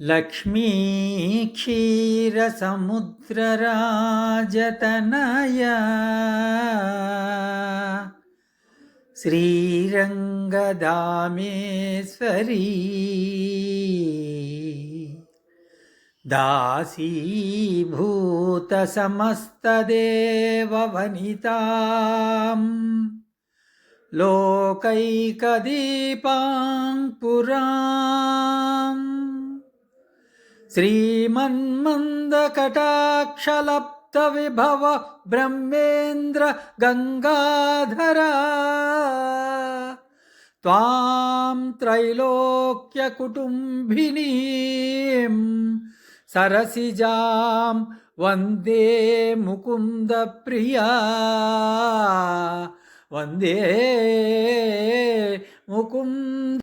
लक्ष्मीक्षीरसमुद्रराजतनया। श्रीरङ्गदामेश्वरी। दासीभूतसमस्तदेववनिताम्। लोकैकदीपाङ्पुराम् श्रीमन्मन्दकटाक्षलप्तविभव ब्रह्मेन्द्र गङ्गाधरा त्वां त्रैलोक्यकुटुम्बिनीं सरसिजां वन्दे मुकुन्दप्रिया वन्दे मुकुन्द